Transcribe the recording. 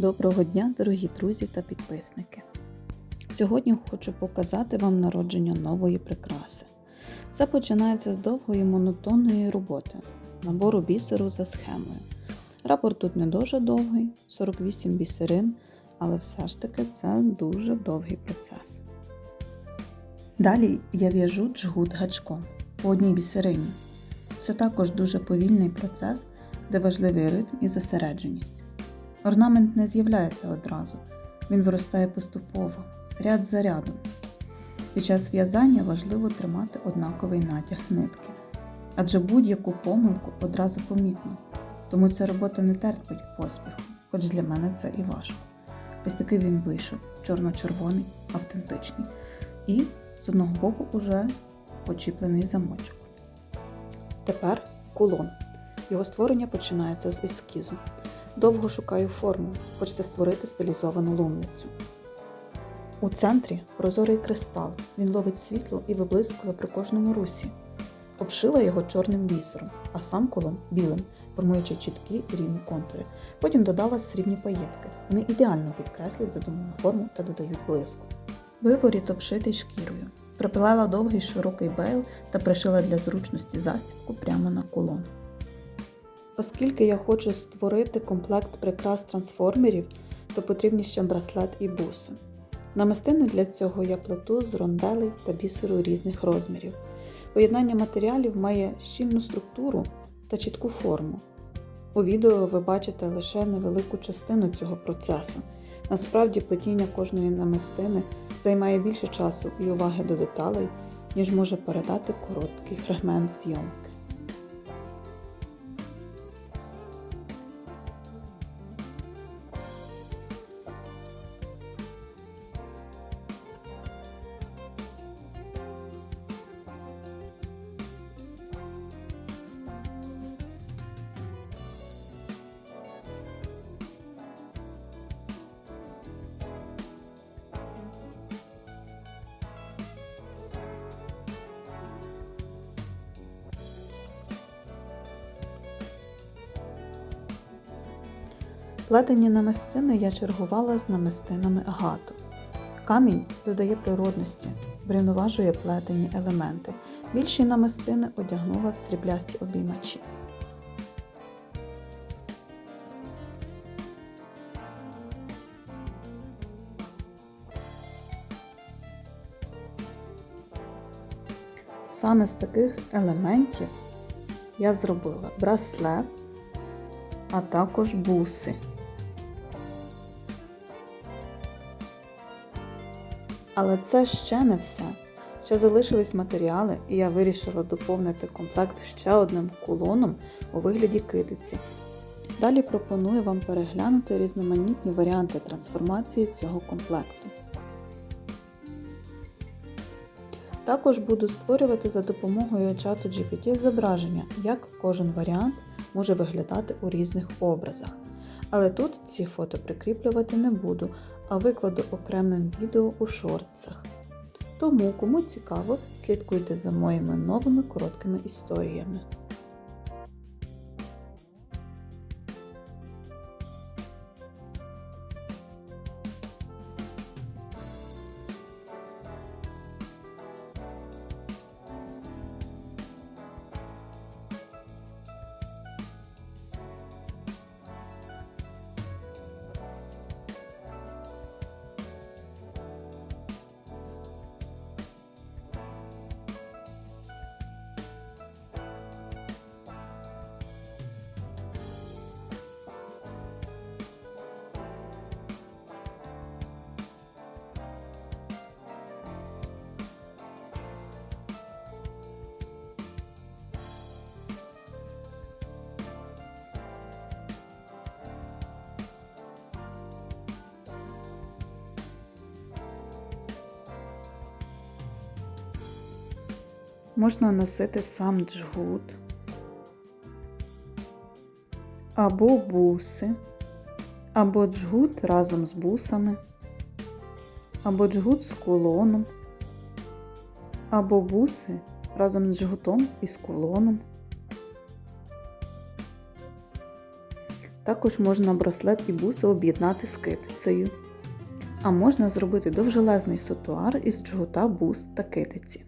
Доброго дня, дорогі друзі та підписники! Сьогодні хочу показати вам народження нової прикраси. Все починається з довгої монотонної роботи, набору бісеру за схемою. Рапорт тут не дуже довгий, 48 бісерин, але все ж таки це дуже довгий процес. Далі я в'яжу джгут гачком по одній бісерині. Це також дуже повільний процес, де важливий ритм і зосередженість. Орнамент не з'являється одразу, він виростає поступово, ряд за рядом. Під час в'язання важливо тримати однаковий натяг нитки, адже будь-яку помилку одразу помітно, тому ця робота не терпить поспіху, хоч для мене це і важко. Ось такий він вийшов, чорно-червоний, автентичний, і з одного боку уже почіплений замочок. Тепер кулон. Його створення починається з ескізу. Довго шукаю форму, хочеться створити стилізовану лунницю. У центрі прозорий кристал, він ловить світло і виблискує при кожному русі. Обшила його чорним бісером, а сам колон білим, формуючи чіткі рівні контури. Потім додала срібні паєтки. Вони ідеально підкреслюють задуману форму та додають блиску. Виворіт обшитий шкірою. Припилала довгий широкий бейл та пришила для зручності застібку прямо на кулон. Оскільки я хочу створити комплект прикрас трансформерів, то потрібні ще браслет і буси. Намистини для цього я плету з ронделей та бісеру різних розмірів. Поєднання матеріалів має щільну структуру та чітку форму. У відео ви бачите лише невелику частину цього процесу. Насправді плетіння кожної намистини займає більше часу і уваги до деталей, ніж може передати короткий фрагмент зйомки. Плетені намистини я чергувала з намистинами агату. Камінь додає природності, врівноважує плетені елементи. Більші намистини одягнула в сріблясті обіймачі. Саме з таких елементів я зробила браслет, а також буси. Але це ще не все. Ще залишились матеріали, і я вирішила доповнити комплект ще одним кулоном у вигляді китиці. Далі пропоную вам переглянути різноманітні варіанти трансформації цього комплекту. Також буду створювати за допомогою чату GPT зображення, як кожен варіант може виглядати у різних образах. Але тут ці фото прикріплювати не буду, а викладу окремим відео у шортсах. Тому, кому цікаво, слідкуйте за моїми новими короткими історіями. Можна носити сам джгут або буси, або джгут разом з бусами, або джгут з кулоном, або буси разом з джгутом і з кулоном. Також можна браслет і буси об'єднати з китицею. А можна зробити довжелезний сутуар із джгута, бус та китиці.